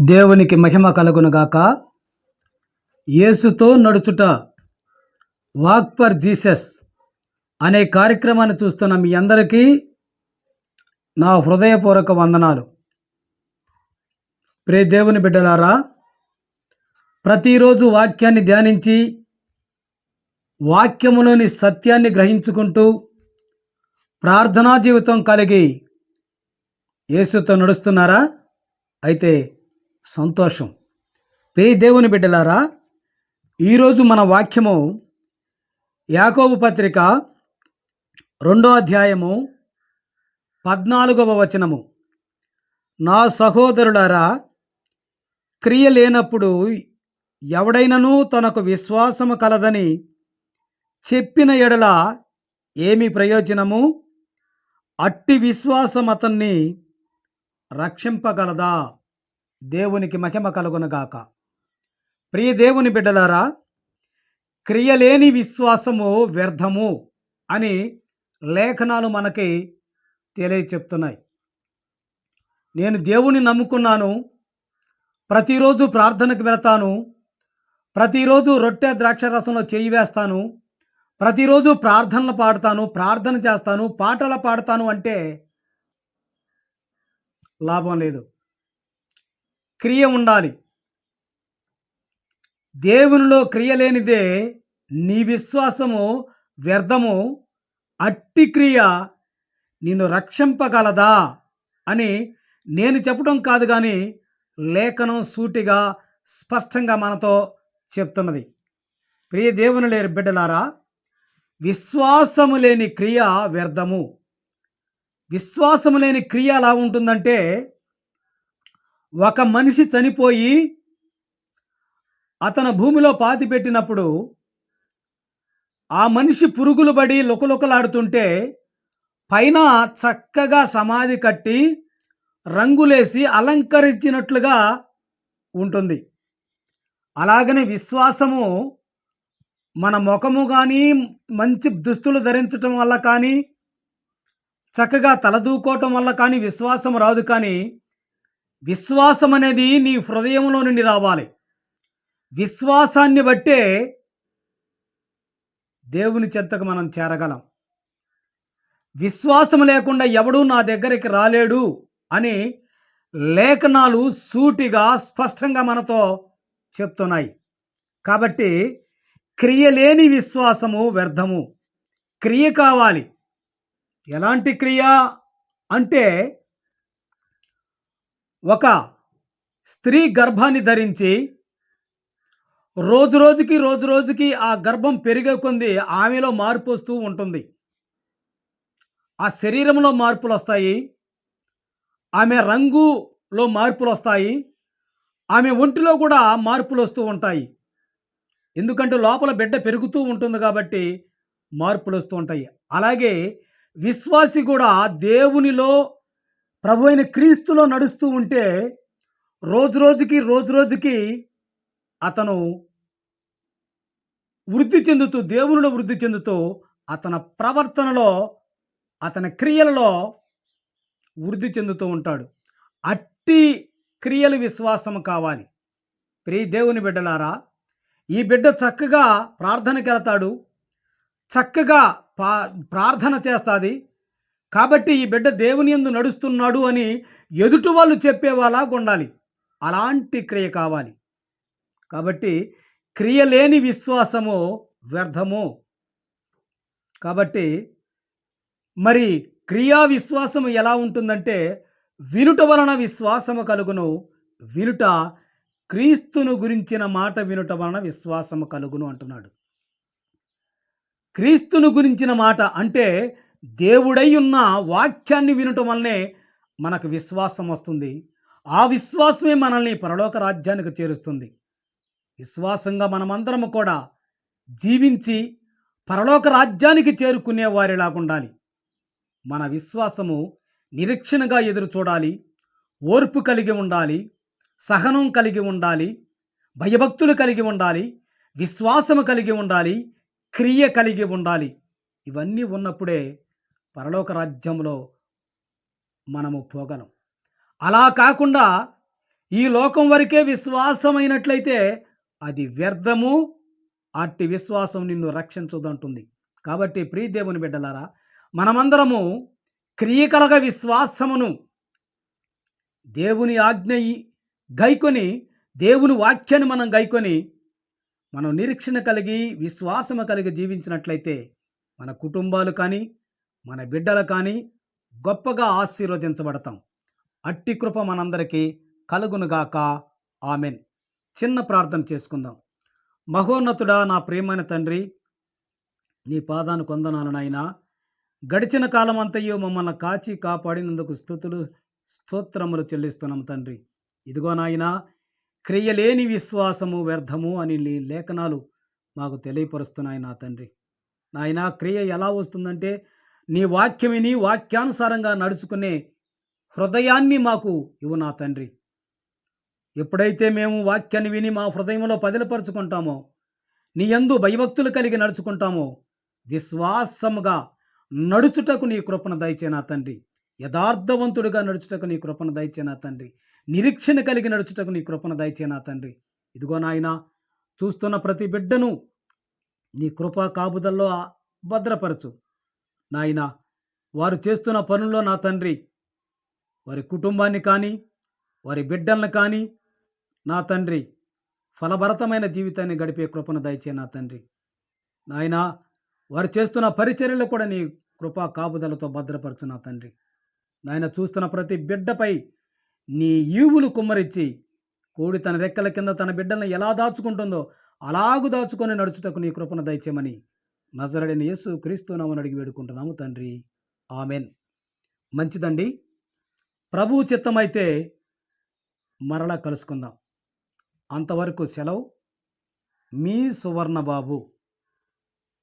దేవునికి మహిమ కలుగునుగాక యేసుతో నడుచుట. వాక్ ఫర్ జీసస్ అనే కార్యక్రమాన్ని చూస్తున్న మీ అందరికీ నా హృదయపూర్వక వందనాలు. ప్రే దేవుని బిడ్డలారా ప్రతిరోజు వాక్యాన్ని ధ్యానించి వాక్యములోని సత్యాన్ని గ్రహించుకుంటూ ప్రార్థనా జీవితం కలిగి యేసుతో నడుస్తున్నారా? అయితే సంతోషం. ప్రియ దేవుని బిడ్డలారా ఈరోజు మన వాక్యము యాకోబు పత్రిక రెండో అధ్యాయము పద్నాలుగవ వచనము. నా సహోదరులారా క్రియ లేనప్పుడు ఎవడైనను తనకు విశ్వాసము కలదని చెప్పిన ఎడల ఏమి ప్రయోజనము? అట్టి విశ్వాసం అతన్ని రక్షింపగలదా? దేవునికి మహిమ కలుగునగాక. ప్రియ దేవుని బిడ్డలారా క్రియలేని విశ్వాసము వ్యర్థము అని లేఖనాలు మనకి తెలియచెప్తున్నాయి. నేను దేవుని నమ్ముకున్నాను ప్రతిరోజు ప్రార్థనకు వెళతాను ప్రతిరోజు రొట్టె ద్రాక్షరసంలో చేయి వేస్తాను ప్రతిరోజు ప్రార్థనలు పాడతాను ప్రార్థన చేస్తాను పాటలు పాడతాను అంటే లాభం లేదు. క్రియ ఉండాలి. దేవునిలో క్రియ లేనిదే నీ విశ్వాసము వ్యర్థము. అట్టి క్రియ నిన్ను రక్షింపగలదా అని నేను చెప్పడం కాదు కానీ లేఖనం సూటిగా స్పష్టంగా మనతో చెప్తున్నది. ప్రియ దేవుని లేని బిడ్డలారా విశ్వాసము లేని క్రియ వ్యర్థము. విశ్వాసము లేని క్రియ ఎలా ఉంటుందంటే ఒక మనిషి చనిపోయి అతను భూమిలో పాతి పెట్టినప్పుడు ఆ మనిషి పురుగులు పడి లుకలుకలాడుతుంటే పైన చక్కగా సమాధి కట్టి రంగులేసి అలంకరించినట్లుగా ఉంటుంది. అలాగనే విశ్వాసము మన ముఖము కానీ మంచి దుస్తులు ధరించటం వల్ల కానీ చక్కగా తలదూకోవటం వల్ల కానీ విశ్వాసం రాదు కానీ విశ్వాసం అనేది నీ హృదయంలో నుండి రావాలి. విశ్వాసాన్ని బట్టే దేవుని చెంతకు మనం చేరగలం. విశ్వాసం లేకుండా ఎవడూ నా దగ్గరికి రాలేడు అని లేఖనాలు సూటిగా స్పష్టంగా మనతో చెప్తున్నాయి. కాబట్టి క్రియలేని విశ్వాసము వ్యర్థము. క్రియ కావాలి. ఎలాంటి క్రియ? అంటే ఒక స్త్రీ గర్భాన్ని ధరించి రోజు రోజుకి రోజు రోజుకి ఆ గర్భం పెరిగే కొంది ఆమెలో మార్పు వస్తూ ఉంటుంది. ఆ శరీరంలో మార్పులు వస్తాయి. ఆమె రంగులో మార్పులు వస్తాయి. ఆమె ఒంటిలో కూడా మార్పులు వస్తూ ఉంటాయి. ఎందుకంటే లోపల బిడ్డ పెరుగుతూ ఉంటుంది కాబట్టి మార్పులు వస్తూ ఉంటాయి. అలాగే విశ్వాసి కూడా దేవునిలో ప్రభు అయిన క్రీస్తులో నడుస్తూ ఉంటే రోజు రోజుకి రోజు రోజుకి అతను వృద్ధి చెందుతూ దేవునిలో వృద్ధి చెందుతూ అతని ప్రవర్తనలో అతని క్రియలలో వృద్ధి చెందుతూ ఉంటాడు. అట్టి క్రియలు విశ్వాసం కావాలి. ప్రియ దేవుని బిడ్డలారా ఈ బిడ్డ చక్కగా ప్రార్థనకి వెళ్తాడు చక్కగా పా ప్రార్థన చేస్తుంది. కాబట్టి ఈ బిడ్డ దేవుని ఎందు నడుస్తున్నాడు అని ఎదుటి వాళ్ళు చెప్పేవాలాగా ఉండాలి. అలాంటి క్రియ కావాలి. కాబట్టి క్రియ లేని విశ్వాసము వ్యర్థము. కాబట్టి మరి క్రియా విశ్వాసము ఎలా ఉంటుందంటే వినుట వలన విశ్వాసము కలుగును. వినుట క్రీస్తును గురించిన మాట వినుట వలన విశ్వాసము కలుగును అంటున్నాడు. క్రీస్తును గురించిన మాట అంటే దేవుడై ఉన్న వాక్యాన్ని వినటం వల్లనే మనకు విశ్వాసం వస్తుంది. ఆ విశ్వాసమే మనల్ని పరలోక రాజ్యానికి చేరుస్తుంది. విశ్వాసంగా మనమందరము కూడా జీవించి పరలోక రాజ్యానికి చేరుకునే వారిలాగా ఉండాలి మన విశ్వాసము నిరీక్షణగా ఎదురు చూడాలి ఓర్పు కలిగి ఉండాలి. సహనం కలిగి ఉండాలి. భయభక్తులు కలిగి ఉండాలి. విశ్వాసము కలిగి ఉండాలి. క్రియ కలిగి ఉండాలి. ఇవన్నీ ఉన్నప్పుడే పరలోక రాజ్యంలో మనము పోగలం. అలా కాకుండా ఈ లోకం వరకే విశ్వాసమైనట్లయితే అది వ్యర్థము అట్టి విశ్వాసం నిన్ను రక్షించదంటుంది. కాబట్టి ప్రీదేవుని బిడ్డలారా మనమందరము క్రియకలగ విశ్వాసమును దేవుని ఆజ్ఞ గైకొని దేవుని వాక్యాన్ని మనం గైకొని మనం నిరీక్షణ కలిగి విశ్వాసము కలిగి జీవించినట్లయితే మన కుటుంబాలు కానీ మన బిడ్డలు కానీ గొప్పగా ఆశీర్వదించబడతాం. అట్టి కృప మనందరికీ కలుగునుగాక ఆమెన్. చిన్న ప్రార్థన చేసుకుందాం. మహోన్నతుడా నా ప్రేమైన తండ్రి నీ పాదాను కొందనాను నాయనా. గడిచిన కాలం అంతయు మమ్మల్ని కాచి కాపాడినందుకు స్థుతులు స్తోత్రములు చెల్లిస్తున్నాం తండ్రి. ఇదిగో నాయనా క్రియలేని విశ్వాసము వ్యర్థము అని నీ లేఖనాలు మాకు తెలియపరుస్తున్నాయి నా తండ్రి. నాయనా క్రియ ఎలా వస్తుందంటే నీ వాక్యమిని వాక్యానుసారంగా నడుచుకునే హృదయాన్ని మాకు ఇవ్వు నా తండ్రి. ఎప్పుడైతే మేము వాక్యాన్ని విని మా హృదయంలో పదిలపరుచుకుంటామో నీ యందు భయభక్తులు కలిగి నడుచుకుంటామో విశ్వాసముగా నడుచుటకు నీ కృపణ దయచే నా తండ్రి. యథార్థవంతుడిగా నడుచుటకు నీ కృపణ దయచే నా తండ్రి. నిరీక్షణ కలిగి నడుచుటకు నీ కృపణ దయచే నా తండ్రి. ఇదిగో నాయన చూస్తున్న ప్రతి బిడ్డను నీ కృపా కాపుదల్లో భద్రపరచు. నాయనా వారు చేస్తున్న పనుల్లో నా తండ్రి. వారి కుటుంబాన్ని కానీ వారి బిడ్డలను కానీ నా తండ్రి. ఫలభరతమైన జీవితాన్ని గడిపే కృపను దయచే నా తండ్రి. నాయనా వారు చేస్తున్న పరిచర్యలు కూడా నీ కృపా కాపుదలతో భద్రపరచు నా తండ్రి. నాయన చూస్తున్న ప్రతి బిడ్డపై నీ ఈవులు కుమ్మరించి కోడి తన రెక్కల కింద తన బిడ్డలను ఎలా దాచుకుంటుందో అలాగు దాచుకొని నడుచుటకు నీ కృపను దయచేయమని నజరడిన యేసు క్రీస్తునామని అడిగి వేడుకుంటున్నాము తండ్రి. ఆమెన్. మంచిదండి. ప్రభు చిత్తమైతే మరలా కలుసుకుందాం. అంతవరకు సెలవు. మీ సువర్ణ బాబు